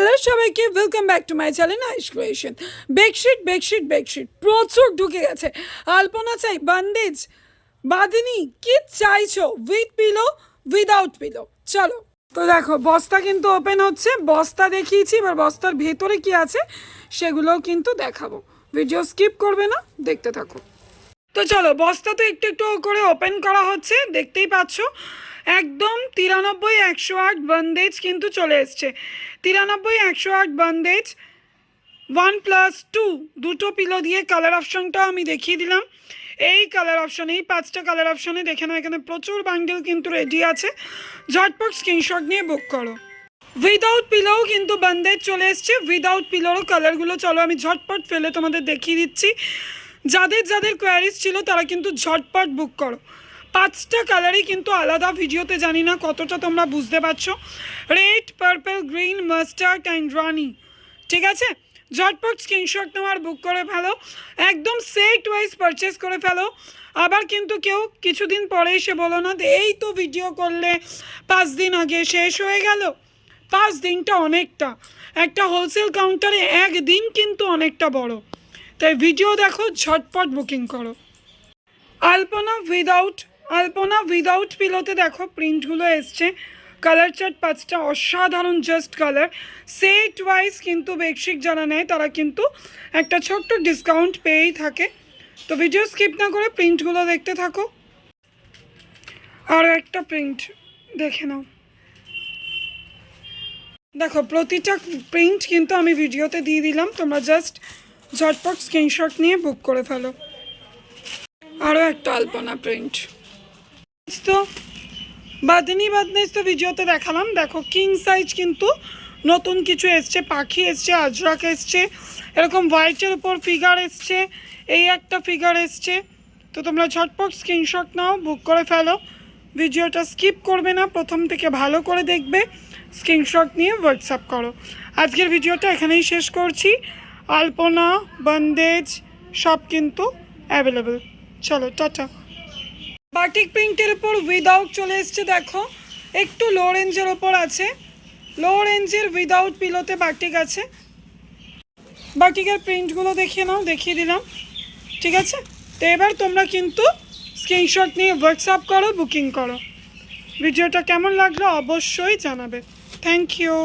Hello সবাইকে welcome back to my channel ice creation bedsheet bedsheet bedsheet প্রচুর ঢুকে গেছে। আলপনা চাই বান্ডেজ বাঁধনি, কি চাইছো? উইথ পিলো উইদাউট পিলো চলো। তো দেখো, বস্তা কিন্তু ওপেন হচ্ছে। বস্তা দেখিয়েছি, এবার বস্তার ভেতরে কি আছে, সেগুলোও কিন্তু দেখাবো। ভিডিও স্কিপ করবে না, দেখতে থাকো। তো চলো বস্তা তো একটু একটু করে ওপেন করা হচ্ছে, দেখতেই পাচ্ছ। একদম তিরানব্বই, একশো আট বন্দেজ কিন্তু চলে এসছে। তিরানব্বই, একশো আট বন্দেজ ওয়ান প্লাস টু দুটো পিলো দিয়ে কালার অপশনটা আমি দেখিয়ে দিলাম। এই কালার অপশন এই পাঁচটা কালার অপশনে দেখে নাও, এখানে প্রচুর বান্ডেল কিন্তু রেডি আছে। ঝটপট স্ক্রিনশট নিয়ে বুক করো। উইদাউট পিলোও কিন্তু বন্দেজ চলে এসছে। উইদাউট পিলোরও কালারগুলো চলো, আমি ঝটপট ফেলে তোমাদের দেখিয়ে দিচ্ছি। যাদের যাদের কোয়ারিজ ছিল তারা কিন্তু ঝটপট বুক করো। পাঁচটা কালারই কিন্তু আলাদা ভিডিওতে জানি না কতটা তোমরা বুঝতে পারছ। Red purple green mustard and রানি ঠিক আছে? ঝটপট স্ক্রিনশট নেওয়ার বুক করে ফেলো। একদম সেট ওয়াইজ পারচেস করে ফেলো। আবার কিন্তু কেউ কিছুদিন পরে এসে বলো না, এই তো ভিডিও করলে পাঁচ দিন আগে শেষ হয়ে গেল। পাঁচ দিনটা অনেকটা। একটা হোলসেল কাউন্টারে একদিন কিন্তু অনেকটা বড়। তাই ভিডিও দেখো, ঝটপট বুকিং করো। আলপনা উইদাউট আলপনা উইদাউট পিলোতে দেখো প্রিন্টগুলো এসছে। কালার চার্ট পাঁচটা, অসাধারণ জাস্ট কালার সেট ওয়াইজ কিন্তু বেডশিট যারা নেয়, তারা কিন্তু একটা ছোট্ট ডিসকাউন্ট পেয়েই থাকে। তো ভিডিও স্কিপ না করে প্রিন্টগুলো দেখতে থাকো। আরও একটা প্রিন্ট দেখে নাও। দেখো, প্রতিটা প্রিন্ট কিন্তু আমি ভিডিওতে দিয়ে দিলাম। তোমরা জাস্ট ঝটপট স্ক্রিনশট নিয়ে বুক করে ফেলো। আরও একটা আলপনা প্রিন্ট তো? বাদনি বাদনিস তো ভিডিওতে দেখালাম। দেখো কিং সাইজ কিন্তু নতুন কিছু এসছে, পাখি এসছে, আজরাক এসছে, এরকম হোয়াইটের উপর ফিগার এসছে, এই একটা ফিগার এসছে। তো তোমরা ঝটপট স্ক্রিনশট নাও বুক করে ফেলো। ভিডিওটা স্কিপ করবে না, প্রথম থেকে ভালো করে দেখবে। স্ক্রিনশট নিয়ে হোয়াটসঅ্যাপ করো। আজকের ভিডিওটা এখানেই শেষ করছি। আলপনা, বন্দেজ, সব কিন্তু অ্যাভেলেবেল চলো, টাটা। বাটিক প্রিন্টের উপর উইদাউট চলে এসছে, দেখো। একটু লো রেঞ্জের ওপর আছে। লো রেঞ্জের উইদাউট পিলোতে বাটিক আছে। বাটিকের প্রিন্টগুলো দেখিয়ে নাও, দেখিয়ে দিলাম। ঠিক আছে? তো এবার তোমরা কিন্তু স্ক্রিনশট নিয়ে হোয়াটসঅ্যাপ করো বুকিং করো। ভিডিওটা কেমন লাগল অবশ্যই জানাবে। Thank you